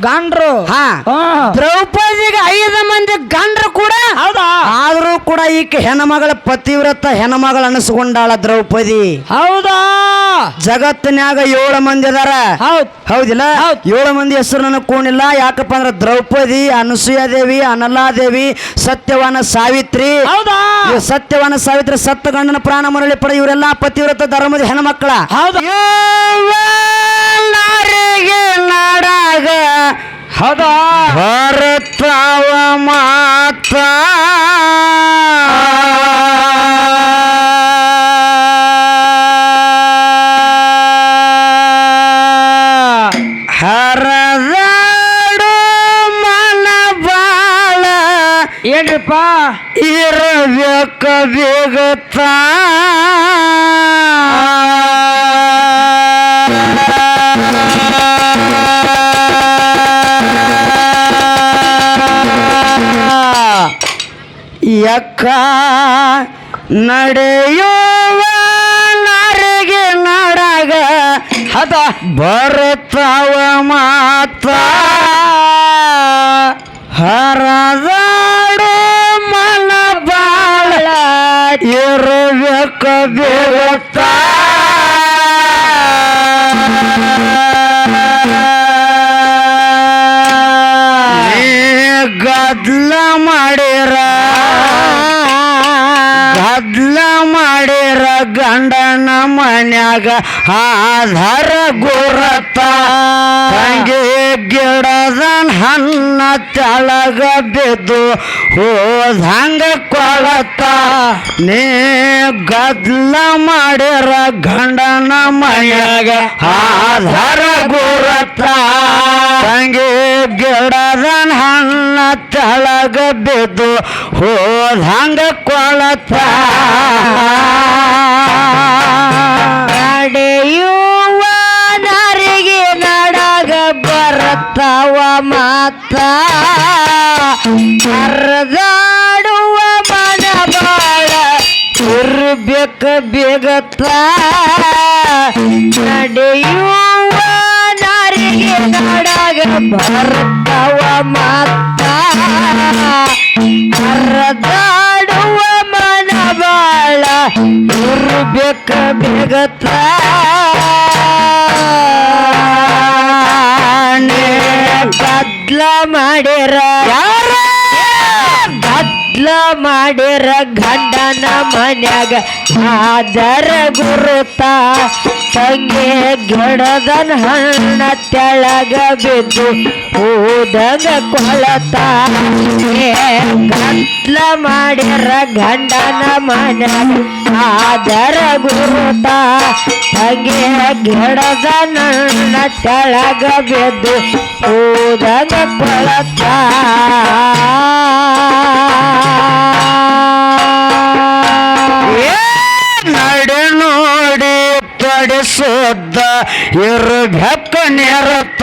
ಗಂಡ್ರು. ಹಾ. ದ್ರೌಪದಿಗೆ ಐದು ಮಂದಿ ಗಂಡ್ರು ಕೂಡ. ಹೌದಾ? ಆದ್ರೂ ಕೂಡ ಈಕೆ ಹೆಣ್ಮಗಳ ಪತಿವ್ರತ ಹೆಣ್ಮಗಳ ಅನಿಸ್ಕೊಂಡಾಳ ದ್ರೌಪದಿ. ಹೌದಾ? ಜಗತ್ತಿನ್ಯಾಗ ಏಳು ಮಂದಿ ಅದಾರ. ಹೌದ್. ಹೌದಿಲ್ಲ? ಹೌದ್. ಏಳು ಮಂದಿ ಹೆಸರು ನನಗೆ ಕೂಣಿಲ್ಲ ಯಾಕಪ್ಪ ಅಂದ್ರೆ ದ್ರೌಪದಿ ಅನಸೂಯಾದೇವಿ ಅನಲಾದೇವಿ ಸತ್ಯವಾನ ಸಾವಿತ್ರಿ. ಸತ್ಯವಾನ ಸಾವಿತ್ರಿ ಸತ್ತ ಗಂಡನ ಪ್ರಾಣ ಮರಳಿ ಪಡ ಇವರೆಲ್ಲ ಪತಿವ್ರತ ಧರ್ಮದ ಹೆಣ್ಮಕ್ಳ. ಹೌದಾ? ನಾಡಾಗ ಹೌದಾ? ಭರತವ ಮಾತ ಇರಬೇಕ ಬೇಗತ್ತ ಯಕ್ಕ ನಡೆಯುವ ನರಿಗೆ ನಡಗ ಹೌದ ಬರುತ್ತವ ಮಾತ ಹರದಾಡು ಇರಬೇಕ ಬೇಗತ್ತ ಗದ್ಲ ಮಾಡಿರ ಮಾಡಿರ ಗಂಡನ ಮನ್ಯಾಗ ಆಧಾರ ಗುರತ. ಹಂಗೆ ಗಿಡದ ಹಣ್ಣ ತೆಳಗ ಬಿದ್ದು ಹೋದಂಗ ಕೊಳತ. ನೀ ಗದ್ಲ ಮಾಡಿರ ಗಂಡನ ಮನ್ಯಾಗ ಆಧಾರ ಗುರತ. ತಂಗಿ ಗಿಡದನ್ ಹಣ್ಣ ತಳಗ ಬಿದ್ದು ಹೋದಂಗ ಕೊಳತ. ನಡೆಯುವ ನರಿಗೆ ನಡಗ ಬರುತ್ತವ ಮಾತ. ಹರಿದಾಡುವ ಮನ ಬಾಳ ಇರ್ಬೇಕ ಬೇಗತ್ತ ನಡೆಯುವ ನರಿಗೆ ನಡಗ ಬರತ್ತವ ಮಾತ, ಹರದಾಡುವ ಮನ ಬಾಳ ಇರ್ಬೇಕ ಬೇಗತ್ತ. ಗದ್ಲ ಮಾಡಿರ ಗದ್ಲ ಮಾಡಿರ ಗಂಡನ ಮನ್ಯಾಗ. ಆದರ ಗುರುತ. ತಂಗಿ ಗಿಡದನ ಹಣ್ಣ ತೆಳಗ ಬಿದ್ದು ಹೋದಂಗ ಕೊಳತ. ಕತ್ಲ ಮಾಡ್ಯಾರ ಗಂಡನ ಮನೆ, ಆದರ ಗುರುತ. ತಂಗೆ ಗಿಡದನ ಹಣ್ಣ ತೆಳಗ ಬಿದ್ದು ಹೋದಂಗ ಕೊಳತ. ಇರ್ಬೇಕ ನಿರತ.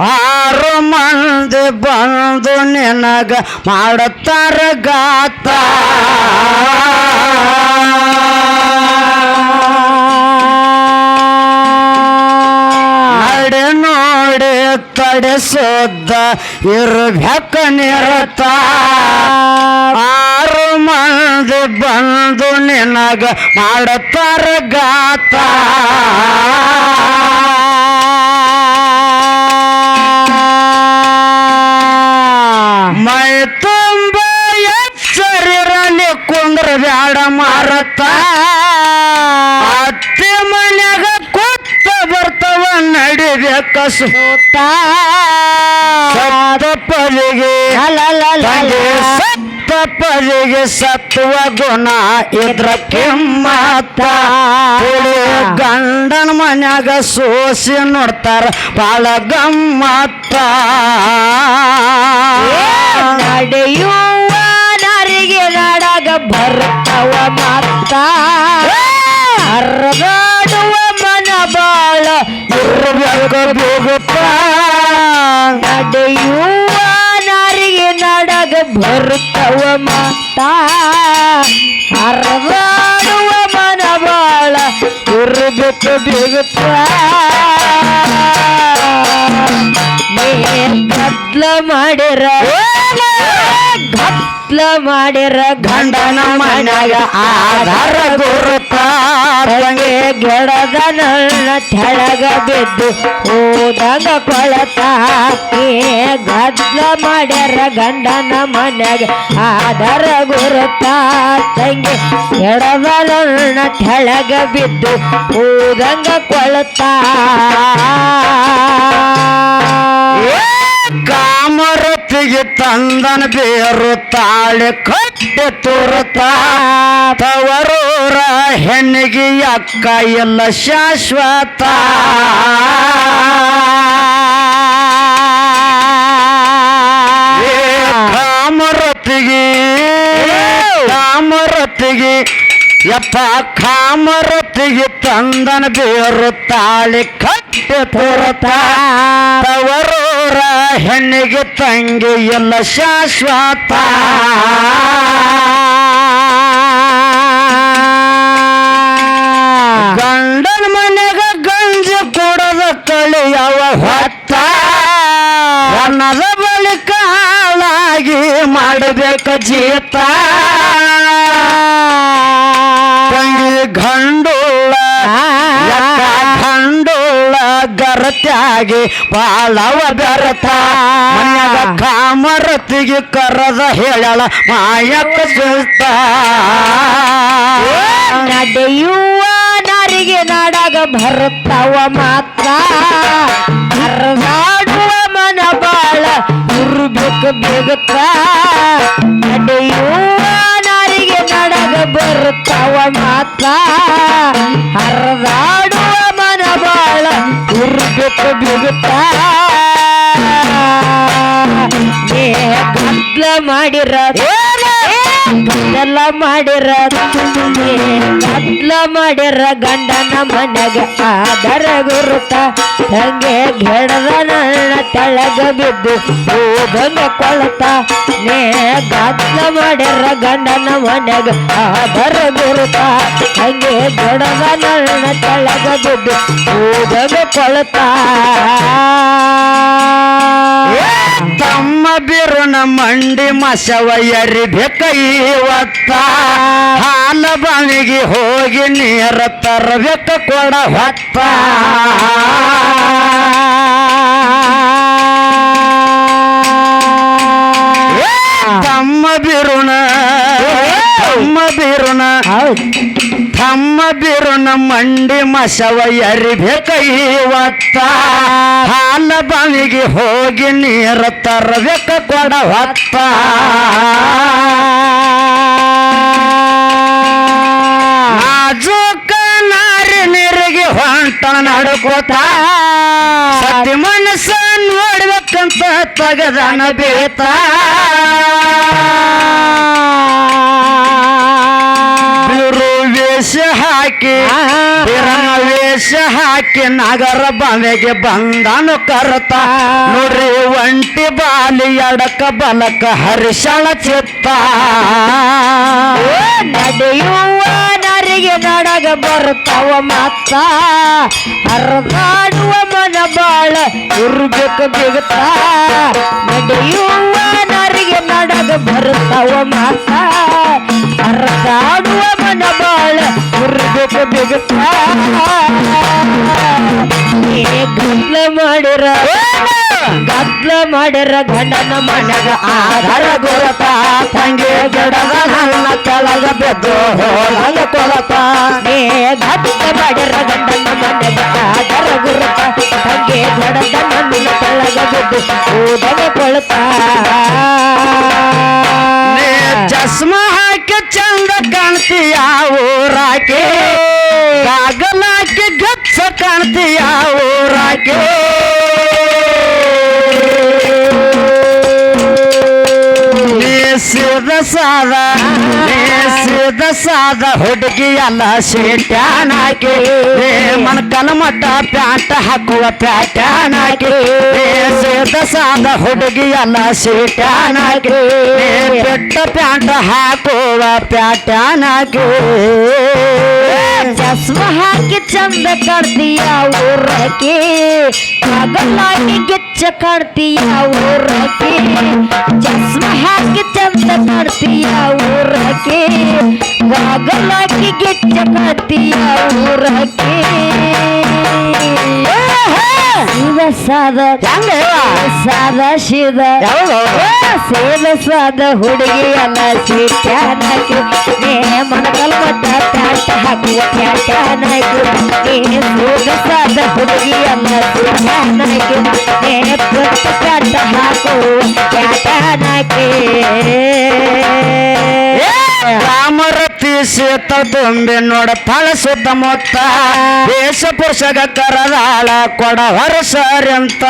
ಆರು ಮಂದಿ ಬಂದು ನಿನಗ ಮಾಡುತ್ತಾರ ಗಾತ. ತಡೆಸೋದ ಇರ್ಬೇಕ ನಿರತ. ಆರು ಮಂದಿ ಬಂದು ನಿನಗ ಮಾಡತಾರ ಗಾತ. ಮೈ ತುಂಬ ಎಚ್ಚರಿರಲಿ ಕುಂದ್ರ ಬ್ಯಾಡ ಮಾರತ ಸೂತ ಸತ್ತ ಪದಿಗೆ ತಂಗಿ ಸತ್ತ ಪದಿಗೆ ಸತ್ವ ಗುಣ ಇದ್ರ ಕೆಮ್ಮತ್ತ. ಗಂಡನ ಮನ್ಯಾಗ ಸೋಸಿ ನೋಡ್ತಾರ ಬಾಳ ಗಮ್ಮತ್ತ. ನಡೆಯುವ ನರಿಗೆ ನಡಗ ಬರ್ತವ ಮತ್ತ ಅರ್ಧ ಬಾಳ ಇರ್ಬೇಕು ಬೇಗಪ್ಪ ನಡೆಯುವ ನರಿಗೆ ನಡಗ ಬರ್ತವ ಮತ್ತ ಹರ್ಗಾಡುವ ಮನ ಬಾಳ ಇರ್ಬೇಕು ಬೇಗಪ್ಪ ನೀ ಗದ್ಲ ಮಾಡಿರ ಗದ್ಲ ಮಾಡಿರ ಗಂಡನ ಮನ್ಯಾಗ ಆಧಾರ ಗುರುತಾರಂಗೆ ಗೆಡದ ನನ್ನ ತೆಳಗ ಬಿದ್ದು ಹೋದಂಗ ಕೊಳತಾಕಿ ಗದ್ಲ ಮಾಡ್ಯಾರ ಗಂಡನ ಮನ್ಯಾಗ ಆಧಾರ ಗುರುತ ತಂಗೆ ಗೆಡದ ನನ್ನ ತೆಳಗ ಬಿದ್ದು ಹೋದಂಗ ಕೊಳತಾ. ಕಾಮರತಿಗೆ ತಂದನ ಬೇರು ತಾಳೆ ಕಟ್ಟೆ ತೋರುತ್ತ ತವರೂರ ಹೆಣ್ಣಿಗೆ ಅಕ್ಕ ಎಲ್ಲ ಶಾಶ್ವತ. ಕಾಮರತಿಗೆ ಕಾಮರತಿಗೆ, ಯಪ್ಪ ಕಾಮರತಿಗೆ ತಂದನ ಬೇರು ತಾಳೆ ಕಟ್ಟೆ ತೋರುತ್ತ ತವರೂರ ಹೆಣ್ಣಿಗೆ ತಂಗಿ ಎಲ್ಲ ಶಾಶ್ವತ. ಗಂಡನ ಮನೆಗ ಗಂಜಿ ಕೊಡದ ಕಳಿಯವ ಹೊತ್ತ? ಅನ್ನದ ಬಳಿಕ ಹಾಳಾಗಿ ಮಾಡಬೇಕ ಜೀತ. ಗರತ್ಯಾಗಿ ಬಾಳವ ಬೆರತ ಕಾಮರತಿಗೆ ಕರದ ಹೇಳಳ ಮಾಯಕ ಸುತ್ತ ನಡೆಯುವ ನಾರಿಗೆ ನಾಡಾಗ ಭರತವ ಮಾತ್ರ. ಹರಿದಾಡುವ ಮನ ಬಾಳ ಇರ್ಬೇಕು ಬೇಗತ್ತ. ನಡೆಯುವ ನಾರಿಗೆ ನಾಡಾಗ ಬರುತ್ತವ ಮಾತ್ರ. ಹರಿದಾಡುವ ಬೇಗತ್ತ ಗದ್ಲ ಮಾಡಿರ ಗದ್ದಲ ಮಾಡಿರ ಕತ್ಲ ಮಾಡಿರ ಗಂಡನ ಮನೆಗೆ ಆದರ ಗುರುತ. ಹಂಗೆ ಗೆಡದ ನನ್ನ ತೆಳಗ ಬಿದ್ದು ಹೋದಂಗ ಕೊಳತ. ನೇ ಗದ್ಲ ಮಾಡಿರ ಗಂಡನ ಮನೆಗೆ ಆದರ ಗುರುತ. ಹಂಗೆ ಗೆಡದ ನನ್ನ ತೆಳಗ ಬಿದ್ದು ಹೋದಂಗ ಕೊಳತ. ತಮ್ಮ ಬಿರುನ ಮಂಡಿ ಮಸವ ಎರಿಬೇಕ ಇವತ್ತ ಹಾಲ ಬಾವಿಗೆ ಹೋಗಿ ನೀರ ತರಬೇಕ ಕೊಡ ಹೊತ್ತ ತಮ್ಮ ಬಿರುಣ ತಮ್ಮ ಬಿರುಣ. ಹೌದು ಬಿರು ನಮ್ಮ ಮಂಡಿ ಮಸವ ಎರಿಬೇಕ ಇವತ್ತ ಹಾಲ ಬಾವಿಗೆ ಹೋಗಿ ನೀರ ತರಬೇಕ ಕೊಡ ಹೊತ್ತ ನಾಜೂಕ ನಾರಿ ನೀರಿಗೆ ಹೊಂಟ ನಡ್ಕೋತ. ಸತಿ ಮನಸ್ಸ ನೋಡ್ಬೇಕಂತ ತಗದನ ಹಾಕಿ ವೇಷ ಹಾಕಿ ನಗರ ಬನೆಗೆ ಬಂದನು ಕರತ. ನೋಡ್ರಿ ಒಂಟಿ ಬಾಲಿ ಎಡಕ ಬಲಕ ಹರಿಶಳ ಚಿತ್ತ. ನಡೆಯುವ ನರಿಗೆ ನಡಗ ಬರುತ್ತವ ಮತ್ತ ಹರಿದಾಡುವ ಮನ ಬಾಳ ಇರ್ಬೇಕು ಬಿಗುತ್ತ. ನಡೆಯುವ ನರಿಗೆ ನಡಗ ಬರುತ್ತವ ಮತ್ತ ಬಾಳ ಇರ್ಬೇಕು ಬಿಗುತ್ತ ಮಾಡಿರ ಗದ್ಲ ಮಾಡಿರ ಗಂಡನ ಮನೆಗ ಆಧಾರ ಗುರುತ ತಂಗಿ ಗಿಡದ ನನ್ನ ಕೆಳಗ ಬಿದ್ದು ಹೋಳಗ ಕೊಳತ ಏ ಗದ್ಲ ಮಾಡಿರ ಗಂಡನ ಮನೆಗ ಆಧಾರ ಗುರುತ ತಂಗೆ ಗಡದ ನನ್ನ ಕೆಳಗ ಬಿದ್ದು ಊದಗ ಕೊಳ್ತಾ. ನೀ ಚಸ್ಮಾ ಹಾಕಿ ಚಂದ ಕಾಣ್ತೀಯ ಊರಾಕೆ ಕಾಗಲಾಕಿ ಗಚ್ಚ ಕಾಣ್ತೀಯ ಊರಾಕೆ. ಸಿದ ಸಾದ ನೀ ಸಿದ ಸಾದ ಹುಡುಗಿ ಎಲ್ಲ ಶೇಟ್ಯಾನಾಕೆ ನೀ ಮಣಕನ ಮಟ್ಟ ಪ್ಯಾಂಟ್ ಹಾಕುವ ಪ್ಯಾಟ್ಯಾನಾಕಿ ಸೇದ ಸಾದ ಹುಡುಗಿ ಎಲ್ಲ ಸೀಟ್ಯಾನಾಕಿ ಪೆಟ್ಟ ಪ್ಯಾಂಟ್ ಹಾಕುವ ಪ್ಯಾಟ್ಯಾನಾಕಿ ಚಸ್ಮ ಹಾಕಿ ಚಂದ ಕಾಡ್ತೀಯ ಊರಕ್ಕೆ ಮಗಲಾಗಿ चकड़तिया उर के चश्मा है चंद करतिया उर के गागला की गिट चकड़तिया उर के ಸಾದ ಶೀದ. ಯಾವುದು ಸೇದ ಸಾದ ಹುಡುಗಿ ಎಲ್ಲ ಸೀಟ್ಯಾನಾಕಿ ನೇ ಮನಕಲ್ ಮಟ್ಟ ಪ್ಯಾಂಟ್ ಹಾಕುವ ಪ್ಯಾಂಟ್ಯಾನಾಕಿ ನೀನೆ ಸೋದ ಸಾದ ಹುಡುಗಿ ಎಲ್ಲ ಸೀಟ್ಯಾನಾಕಿ ನೇ ಪುಟ್ಟ ಪ್ಯಾಂಟ್ ಹಾಕುವ ಪ್ಯಾಂಟ್ಯಾನಾಕಿ ರಾಮರತಿ ಸೀತ ತುಂಬಿ ನೋಡ ಫಲ ಸುತ್ತಮುತ್ತ ದೇಶ ಪುರುಷಗ ಕರದಾಳ ಕೊಡ ಹೊರಸರಂತ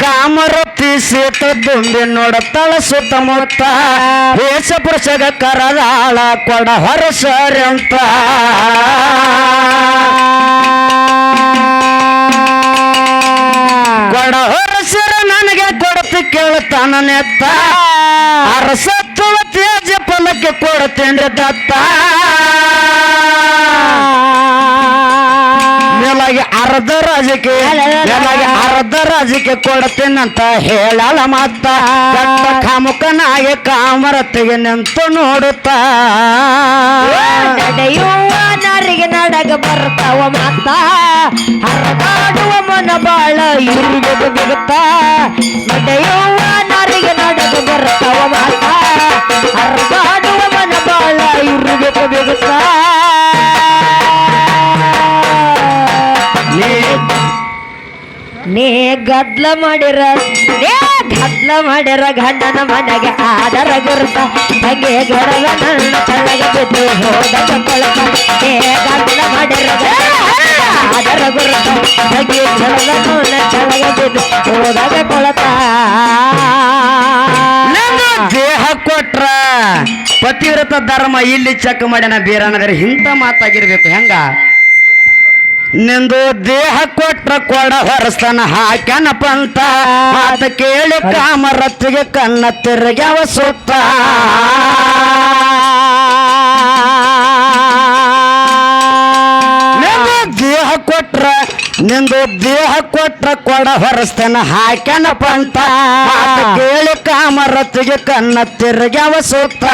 ಕಾಮರತಿ ಸೀತ ತುಂಬಿ ನೋಡ ತಳ ಸುತ್ತಮುತ್ತ ದೇಶ ಪುರುಷಗ ಕರದಾಳ ಕೊಡ ಹೊರಸರಂತ ಕೊಡ ಹೊರ ಕೊಡತು ಕೇಳ್ತಾನ ನೆತ್ತ ಅರಸತ್ವ ತೇಜ ಫಲಕ್ಕೆ ಕೊಡ್ತೇನೆ ದತ್ತ. ನೆಲಗೆ ಅರ್ಧ ರಾಜಕೀಯ ನೆಲಗೆ ಅರ್ಧ ರಾಜಕ್ಕೆ ಕೊಡ್ತೇನಂತ ಹೇಳಲ ಮತ್ತ ಕೆಟ್ಟ ಕಾಮುಕನಾಗಿ ಕಾಮರತಿಗೆ ನಿಂತು ನೋಡುತ್ತಾ. ನಡೆಯುವ ನರಿಗೆ ನಡಗ ಬರ್ತಾವ ಮಾತ. ಹರದಾಡುವ ಮನ ಬಾಳ ಇರುವುದು ಬಿಗುತ್ತ ನಡೆಯುವ ನರಿಗೆ ನಡಗ ಬರ್ತಾವ ಮಾತ. ಹರದಾಡುವ ಮನ ಬಾಳ ಇರುವುದು ಬಿಗುತ್ತ ನೀ ಗದ್ಲ ಮಾಡಿರ ಏ ಗದ್ಲ ಮಾಡಿರ ಗಂಡನ ಮನೆಗೆ ಆದರ ಗುರುತ. ಹಂಗೆ ಗಡಲ ನನ್ನ ತಲೆಗೆ ಬಿದ್ದು ಹೋದ ಕೊಳಕ ನೇ ಗದ್ಲ ಮಾಡಿರ ಆದರ ಗುರುತ. ಹಂಗೆ ಗಡಲ ನನ್ನ ತಲೆಗೆ ಬಿದ್ದು ಕೊಳತ ನನ್ನ ದೇಹ ಕೊಟ್ರ ಪತಿವ್ರತ ಧರ್ಮ ಇಲ್ಲಿ ಚೆಕ್ ಮಾಡ್ಯಾನ ಬೀರನದರೆ ಇಂಥ ಮಾತಾಗಿರ್ಬೇಕು, ಹೆಂಗ? ನಿಂದು ದೇಹ ಕೊಟ್ಟ ಕೊಡ ಹೊರಸ್ತನ ಹಾಕ್ಯನಪ್ಪ ಪಂತ ಮಾತ ಕೇಳಿ ಕಾಮರತ್ತಿಗೆ ಕಣ್ಣ ತಿರುಗ್ಯಾವ ಸುತ್ತ ನಿಂದು ದೇಹ ಕೊಟ್ರ ನಿಂದು ದೇಹ ಕೊಟ್ರ ಕೊಡ ಹೊರಸ್ತನ ಹಾಕ್ಯನಪ್ಪ ಪಂತ ಮಾತ ಕೇಳಿ ಕಾಮರತ್ತಿಗೆ ಕಣ್ಣ ತಿರುಗ್ಯಾವ ಸುತ್ತ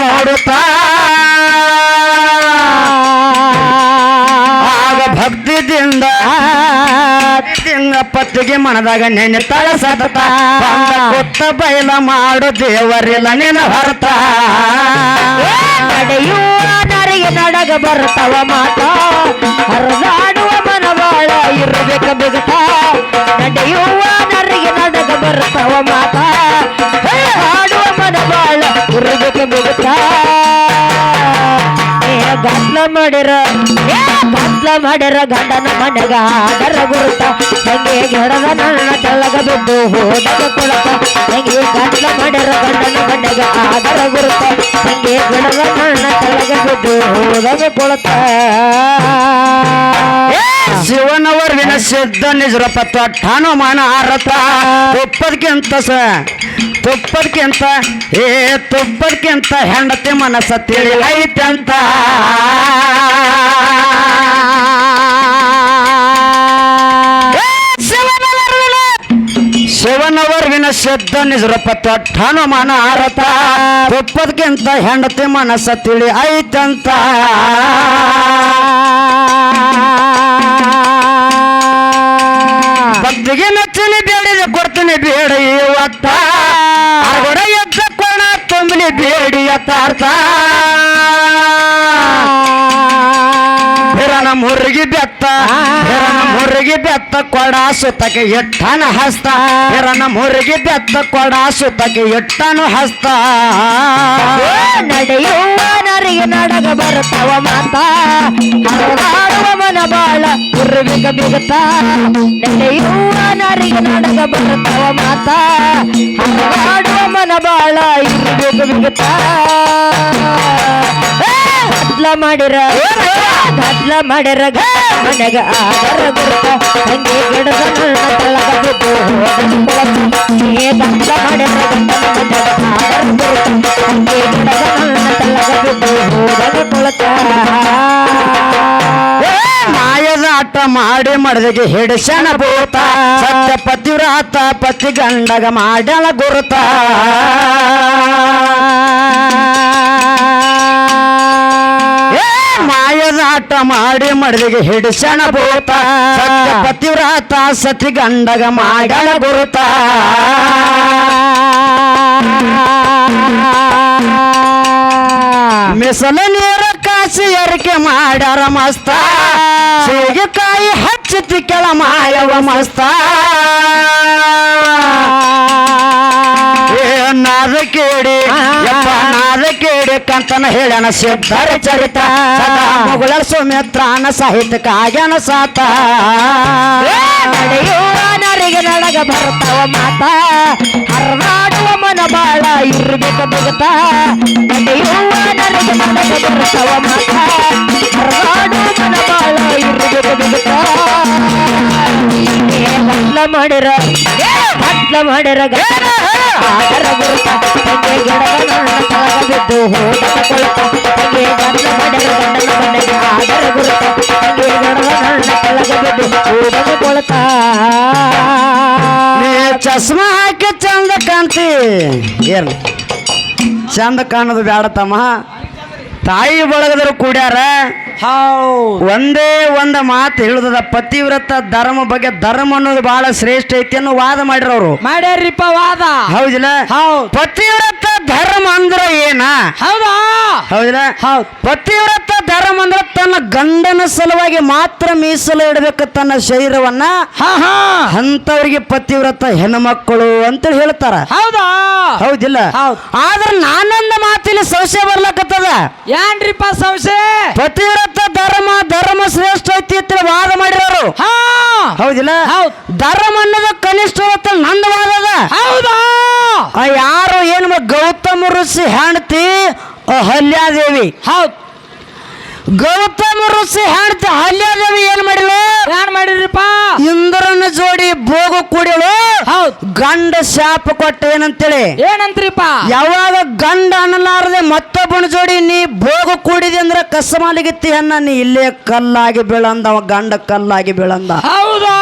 ನೋಡುತ್ತಾ ಆಗ ಭಕ್ತಿದಿಂದ ಪತ್ತಿಗೆ ಮನದಾಗ ನೆನೆತಾಳ ಸತತ ಬಂದ ಕೊತ್ತ ಬಯಲ ಮಾಡು ದೇವರಿಲ್ಲ ನಿನ್ನ ಹೊರತ ನಡೆಯುವ ನರಿಗೆ ನಡಗ ಬರ್ತವ ಮಾತ. ಹರಿದಾಡುವ ಮನವಾಳ ಇರಬೇಕ ಬಿಗತ. ನಡೆಯುವ ನರಿಗೆ ನಡಗ ಬರ್ತವ ಮಾತ. ಮಾಡಿರ ಗಂಡನ ಮನೆಗ ಆದರ ಗುರುತ. ಹೆಂಗೆ ಗೆಡದ ನನ್ನ ತೆಳ್ಳಗ ಬಿದ್ದು ಹೋದಾಗ ಕೊಳತ ಹೆಂಗೆ ಗಂಡನ ಮಾಡ್ಯಾರ ಗಂಡನ ಮನೆಗ ಆದರ ಗುರುತ. ಹೆಂಗೆ ಗೆಡದ ನನ್ನ ತೆಳ್ಳಗ ಬಿದ್ದು ಹೋದಾಗ ಕೊಳತ ಶಿವನವರ್ವಿನ ಸಿದ್ಧ ನಿಜರಪ್ಪ ತೊಟ್ಟಾನು ಮಾನ ಆರತ ತುಪ್ಪದಕ್ಕಿಂತ ಸ ತುಪ್ಪದಕ್ಕಿಂತ ಏ ತುಪ್ಪದಕ್ಕಿಂತ ಹೆಂಡತಿ ಮನಸ್ಸ ತಿಳಿ ಸಿದ್ಧ ನಿಜರಪ್ಪ ತೊಟ್ಟಾನು ಮಾನ ಆರತ ತುಪ್ಪದಕ್ಕಿಂತ ಹೆಂಡತಿ ಮನಸ್ಸ ತಿಳಿ ಐತಂತ. ಭಕ್ತಿಗೆ ಮೆಚ್ಚಲಿ ಬೇಡಿ ಕೊಡ್ತೀನಿ ಬೇಡ ಇವತ್ತ. ಎದ್ದ ಕೋಣ ತುಂಬಲಿ ಬೇಡಿ ಯಥಾರ್ಥ ಮುರ್ಗಿ ಬೆತ್ತ ಕೊಡ ಸುತ್ತಕ್ಕೆ ಎಟ್ಟನ ಹಸ್ತ. ಹಿರನ ಮುರುಗಿ ಬೆತ್ತ ಕೊಡ ಸುತ್ತಕ್ಕೆ ಎಟ್ಟನು ಹಸ್ತ. ನಡೆಯುವ ನರಿಗೆ ನಡಗ ಬರುತ್ತವ ಮಾತ. ಹರವಾಡುವ ಮನ ಬಾಳ ಮುರುಗ ಬಿಗುತ್ತ. ನಡೆಯುವ ನರಿಗೆ ನಡಗ ಬರುತ್ತವ ಮಾತ. ಹರವಾಡುವ ಮನ ಬಾಳ ಇರ್ಬಿಗ ಬಿಗುತ್ತ. ಗದ್ಲ ಮಾಡಿರ ಗದ್ಲ ಮಾಡಿರ ಮನೆಗ ಆದರ ಗುರುತ ತಂಗಿ ಗಿಡದ ನನ್ನ ತಳಗ ಬಿದ್ದು ಹೋದನು ಕೊಳಕು. ನೀ ಗದ್ಲ ಮಾಡಿರ ಗಂಡನ ಮನೆಗ ಆದರ ಗುರುತ ತಂಗಿ ಗಿಡದ ನನ್ನ ತಳಗ ಬಿದ್ದು ಹೋದನು ಕೊಳಕ. ಏ, ಮಾಯದ ಆಟ ಮಾಡಿ ಮಡದಿಗೆ ಹಿಡಿಸನ ಭೂತ ಸತ್ಯ ಪತಿವ್ರಾತ ಪತಿ ಗಂಡಗ ಮಾಡಲ ಗುರುತ ಮಾಡಿ ಮಡದಿಗೆ ಹಿಡಿಸಣ ಭೂತ ಪತಿವ್ರತ ಸತಿ ಗಂಡಗ ಮಾಡಣ ಗುರುತ ಮಿಸಲ ನೀರ ಕಾಸಿ ಎರಿಕೆ ಮಾಡರ ಮಸ್ತ. ಕಾಯಿ ಹಚ್ಚಿತಿ ಕೆಳ ಮಾಯವ ಮಸ್ತ. ಏ ನಾದ ಕೇಳಿ ಯಪ್ಪ ನಾದ ಕೇಳಿ ಕಂತನ ಹೇಳ್ಯಾನ ಸಿದ್ಧರ ಚರಿತ. ಮುಗುಳ ಸುಮಿತ್ರಾನ ಸಾಹಿತ್ಯಕ ಆಗ್ಯಾನ ಸಾತ. ನಡೆಯುವ ನರಿಗೆ ನಡಗ ಬರ್ತಾವ ಮಾತ. ಹರ್ನಾಡುವ ಮನ ಬಾಳ ಇರ್ಬೇಕ ಬಿಗತ. ನಡೆಯೂರನರಿಗೆ ನರಿಗೆ ನಡಗ ಬರ್ತಾವ ಮಾತ. ಹರ್ನಾಡುವ ಮನ ಬಾಳ ಇರ್ಬೇಕ ಬಿಗುತ್ತ ಗದ್ಲ ಮಾಡಿರ ಗದ್ಲ ಮಾಡಿರ ಗದ್ಲ ಆದರ ಗುರುತ ತಂಗೆ ಗಿಡದ ನನ್ನ ತಳಗ ಬಿದ್ದು ಹೋದ ಕೊಳತ ತಂಗೆ ಗದ್ಲ ಮಾಡಿರ ಗಂಡನ ಮನೆಗೆ ಆದರ ಗುರುತ ತಂಗೆ ಗಿಡದ ನನ್ನ ತಳಗ ಬಿದ್ದು ಹೋದ ಕೊಳತ ನೀ ಚಸ್ಮಾ ಹಾಕಿ ಚಂದ ಕಾಣ್ತಿ ಏನ್ ಚಂದ ಕಾಣೋದು ಬ್ಯಾಡ ತಮ್ಮ ತಾಯಿ ಬಳಗದರು ಕೂಡ್ಯಾರ? ಒಂದೇ ಒಂದ ಮಾತು ಹೇಳುದದ ಪತಿವ್ರತ ಧರ್ಮ ಬಗ್ಗೆ ಧರ್ಮ ಅನ್ನೋದು ಬಹಳ ಶ್ರೇಷ್ಠ ಐತಿ ಅನ್ನೋ ವಾದ ಮಾಡಿರೋರು. ಮಾಡ್ಯಾರಿಪ್ಪ ವಾದ. ಹೌದಿಲ್ಲ? ಹೌದು. ಪತಿವ್ರತ ಧರ್ಮ ಅಂದ್ರ ಏನ? ಹೌದಾ? ಹೌದಿಲ್ಲ? ಹೌದು. ಪತಿವ್ರತ ಧರ್ಮ ಅಂದ್ರ ತನ್ನ ಗಂಡನ ಸಲುವಾಗಿ ಮಾತ್ರ ಮೀಸಲು ಇಡಬೇಕು ತನ್ನ ಶರೀರವನ್ನ. ಅಂತವ್ರಿಗೆ ಪತಿವ್ರತ ಹೆಣ್ಮಕ್ಕಳು ಅಂತ ಹೇಳ್ತಾರ. ಹೌದಾ? ಹೌದಿಲ್ಲ? ಆದ್ರೆ ಆದ್ರ ನಾನೊಂದು ಮಾತಿನ ಸಂಶಯ ಬರ್ಲಕತ್ತದ. ಏನ್ರಿಪ್ಪ ಸಂಶಯ? ಪತಿವ್ರತ ಧರ್ಮ ಧರ್ಮ ಶ್ರೇಷ್ಠ ಐತಿ ಅಂತ ವಾದ ಮಾಡಿರೋರು. ಹಾ. ಹೌದಿಲ್ಲ? ಹೌದು. ಧರ್ಮ ಅನ್ನೋದು ಕನಿಷ್ಠ ಅಂತ ನಂದು ವಾದ ಅದ ಹೌದಾ ಯಾರು ಏನು ಗೌತಮ ಋಷಿ ಹೆಂಡತಿ ಅಹಲ್ಯಾದೇವಿ ಹೌದ್. ಗೌತಮ ಋಷಿ ಹಲ್ಯಾದೇವಿ ಏನ್ ಮಾಡಿಲ್ಲ ಏನ್ ಮಾಡಿದ್ರಿಪ್ಪ? ಇಂದ್ರನ ಜೋಡಿ ಭೋಗ ಕುಡಿಳು ಹೌದು. ಗಂಡ ಶಾಪ ಕೊಟ್ಟ ಏನಂತೇಳಿ? ಏನಂತ್ರಿಪ್ಪ? ಯಾವಾಗ ಗಂಡ ಅನ್ನಲಾರದೆ ಮತ್ತೊಬ್ಬನ ಜೋಡಿ ನೀ ಭೋಗ ಕೂಡಿದೆ ಅಂದ್ರೆ ಕಸಮಾಲಿಗಿತ್ತಿ ಅನ್ನ ನೀ ಇಲ್ಲೇ ಕಲ್ಲಾಗಿ ಬೀಳಂದ ಅವ ಗಂಡ ಕಲ್ಲಾಗಿ ಬೀಳಂದ. ಹೌದಾ?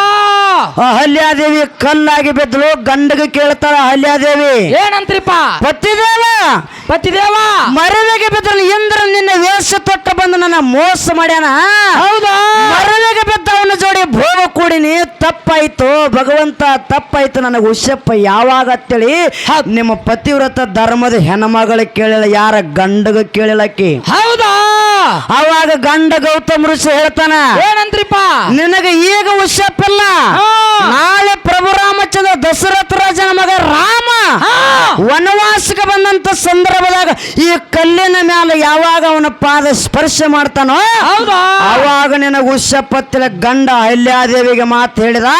ಅಹಲ್ಯಾದೇವಿ ಕಲ್ಲಾಗಿ ಬಿದ್ದಳು ಗಂಡಗೆ ಕೇಳ್ತಾಳ ಅಹಲ್ಯಾದೇವಿ ಏನಂತ್ರಿಪ್ಪ? ಪತಿದೇವ. ಪತಿದೇವ? ಮರವೆಗೆ ಬಿದ್ದಳು ಇಂದ್ರ ನಿನ್ನ ವೇಷ ತೊಟ್ಟ ಬಂದು ನನ್ನ ಮೋಸ ಮಾಡ್ಯಾನ. ಹೌದಾ? ಮರವೆಗೆ ಬಿದ್ದ ಅವನ ಜೋಡಿ ಭೋಗ ಕೂಡಿನಿ ತಪ್ಪಾಯ್ತು ಭಗವಂತ ತಪ್ಪಾಯ್ತು ನನಗೆ ಹುಷಪ್ಪ ಯಾವಾಗ ಅಂತೇಳಿ ನಿಮ್ಮ ಪತಿವ್ರತ ಧರ್ಮದ ಹೆಣ್ಮಗಳ ಕೇಳಿಲ್ಲ ಯಾರ ಗಂಡಗ ಕೇಳಿಲ್ಲಕ್ಕಿ ಹೌದಾ? ಅವಾಗ ಗಂಡ ಗೌತಮ ಋಷಿ ಹೇಳ್ತಾನ ಏನಂತ್ರಿಪ್ಪ ನಿನಗೆ ಈಗ ಹುಷಪ್ಪಿಲ್ಲ. ನಾಳೆ ಪ್ರಭು ರಾಮಚಂದ್ರ ದಶರಥ ರಾಜನ ಮಗ ರಾಮ. ವನವಾಸಕ್ಕೆ ಬಂದಂತ ಸಂದರ್ಭದಾಗ ಈ ಕಲ್ಲಿನ ಮ್ಯಾಲ ಯಾವಾಗ ಅವನ ಪಾದ ಸ್ಪರ್ಶ ಮಾಡ್ತಾನೋ ಹೌದಾ ಅವಾಗ ನಿನಗೆ ಹುಷಪ್ಪತ್ತಿಲ್ಲ ಗಂಡ ಅಲ್ಯಾದೇವಿಗೆ ಮಾತು ಹೇಳಿದ.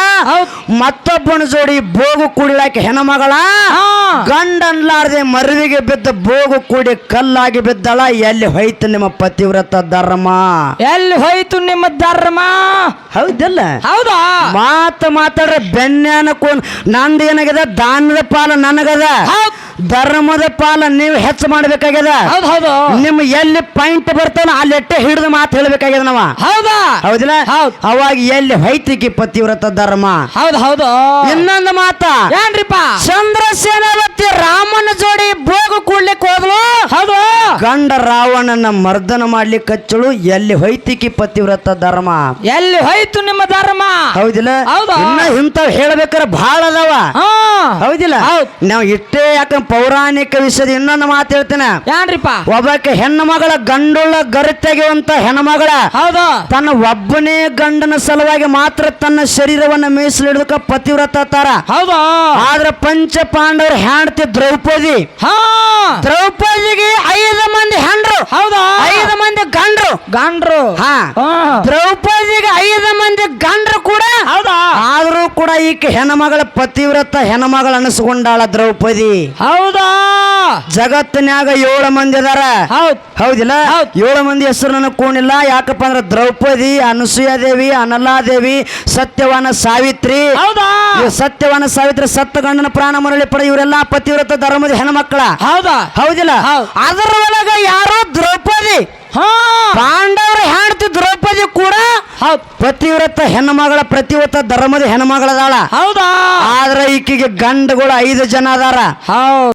ಮತ್ತೊಬ್ಬನ ಜೋಡಿ ಬೋಗು ಕುಡಿಲಾಕೆ ಹೆಣಮಗಳ. ಗಂಡ ಅನ್ಲಾರ್ದೆ ಮರುವಿಗೆ ಬಿದ್ದ ಬೋಗು ಕೂಡಿ ಕಲ್ಲಾಗಿ ಬಿದ್ದಳ ಎಲ್ಲಿ ಹೋಯ್ತು ನಿಮ್ಮ ಪತಿವ್ರತ ಧರ್ಮ ಎಲ್ಲಿ ಹೋಯ್ತು ನಿಮ್ಮ ಧರ್ಮ ಹೌದಲ್ಲ ಹೌದಾ ಮಾತು ಮಾತಾಡ್ರೆ ಬೆನ್ಯಾನ ಕೋನ್. ನಂದು ಏನಾಗ್ಯದ? ದಾನದ ಪಾಲ ನನಗದ. ಧರ್ಮದ ಪಾಲ ನೀವು ಹೆಚ್ಚು ಮಾಡ್ಬೇಕಾಗ್ಯದ. ಹೌದ್ ಹೌದು. ನಿಮ್ ಎಲ್ಲಿ ಪಾಯಿಂಟ್ ಬರ್ತಾನ ಅಲ್ಲಿ ಎಟ್ಟೆ ಹಿಡಿದು ಮಾತು ಹೇಳ್ಬೇಕಾಗ್ಯದ ನಾವ. ಹೌದಾ? ಹೌದಿಲ್ಲ? ಹೌದ್. ಅವಾಗ ಎಲ್ಲಿ ಹೈತಿಕಿ ಪತಿವ್ರತ ಧರ್ಮ. ಹೌದು ಹೌದು. ಇನ್ನೊಂದು ಮಾತ. ಏನ್ರಿಪ್ಪ? ಚಂದ್ರಸೇನಾವತಿ ರಾಮನ ಜೋಡಿ ಭೋಗ ಕೂಡ್ಲಿಕ್ಕೆ ಹೋದ್ಲು ಹೌದು ಗಂಡ ರಾವಣನ ಮರ್ದನ ಮಾಡ್ಲಿಕ್ಕೆ ಹಚ್ಚಳು ಎಲ್ಲಿ ಹೊಯ್ತಿಕಿ ಪತಿವ್ರತ ಧರ್ಮ? ಎಲ್ಲಿ ಹೋಯ್ತು ನಿಮ್ಮ ಧರ್ಮ? ಹೌದಿಲ್ಲ? ಹೌದಾ? ಇನ್ನ ಇಂಥವ್ ಹೇಳ್ಬೇಕಾರೆ ಬಹಳ ಅದಾವ. ಹಾ. ಹೌದಿಲ್ಲ? ಹೌದ್. ನಾವು ಇಷ್ಟೇ ಯಾಕ ಪೌರಾಣಿಕ ವಿಷಯದ ಇನ್ನೊಂದು ಮಾತು ಹೇಳ್ತೇನೆ. ಏನ್ರಿಪ್ಪ ಒಬ್ಬಾಕೆ ಹೆಣ್ಣು ಮಗಳ ಗಂಡುಳ್ಳ ಗರಿ ತೆಗೆಯುವಂತ ಹೆಣ್ಮಗಳ ಹೌದು. ತನ್ನ ಒಬ್ಬನೇ ಗಂಡನ ಸಲುವಾಗಿ ಮಾತ್ರ ತನ್ನ ಶರೀರವನ್ನ ಮೀಸಲಿಡೋದಕ್ಕ ಪತಿವ್ರತ ತಾರ. ಹೌದು? ಆದ್ರೆ ಪಂಚ ಪಾಂಡವರ ಹೆಂಡತಿ ದ್ರೌಪದಿ. ಹಾ. ದ್ರೌಪದಿಗೆ ಐದು ಮಂದಿ ಹೆಂಡ್ರು ಹೌದಾ? ಐದು ಮಂದಿ ಗಂಡ್ರು. ಗಂಡ್ರು. ಹಾ. ಹಾ. ದ್ರೌಪದಿಗೆ ಐದು ಮಂದಿ ಗಂಡ್ರು ಕೂಡ. ಹೌದಾ? ಆದ್ರೂ ಕೂಡ ಈಕೆ ಹೆಣ್ಮಗಳ ಪತಿವ್ರತ ಹೆಣ್ಮಗಳ ಅನಿಸ್ಕೊಂಡಾಳ ದ್ರೌಪದಿ. ಹೌದಾ? ಜಗತ್ತಿನ್ಯಾಗ ಏಳು ಮಂದಿ ಅದಾರ. ಹೌದ್. ಹೌದಿಲ್ಲ? ಹೌದ್. ಏಳು ಮಂದಿ ಹೆಸರು ನನಗೆ ಕೂಣಿಲ್ಲ ಯಾಕಪ್ಪ ಅಂದ್ರೆ ದ್ರೌಪದಿ ಅನಸೂಯಾದೇವಿ ಅನಲಾದೇವಿ ಸತ್ಯವಾನ ಸಾವಿತ್ರಿ. ಸತ್ಯವಾನ ಸಾವಿತ್ರಿ ಸತ್ತ ಗಂಡನ ಪ್ರಾಣ ಮರಳಿ ಪಡ ಇವರೆಲ್ಲ ಪತಿವ್ರತ ಧರ್ಮದ ಹೆಣ್ಮಕ್ಳ. ಹೌದಾ? ಹೌದಿಲ್ಲ? ಹೌದ್. ಅದರ ಒಳಗ ಯಾರು ದ್ರೌಪದಿ. ಹಾ. ಪಾಂಡವರ ಹೆಂಡತಿ ದ್ರೌಪದಿ ಕೂಡ ಪತಿವ್ರತ ಹೆಣ್ಮಗಳ ಪ್ರತಿವ್ರತ ಧರ್ಮದ ಹೆಣ್ಮಗಳದಾಳ. ಹೌದಾ? ಆದ್ರೆ ಈಕೆಗೆ ಗಂಡುಗಳು ಐದು ಜನ ಅದಾರ. ಹೌದ್.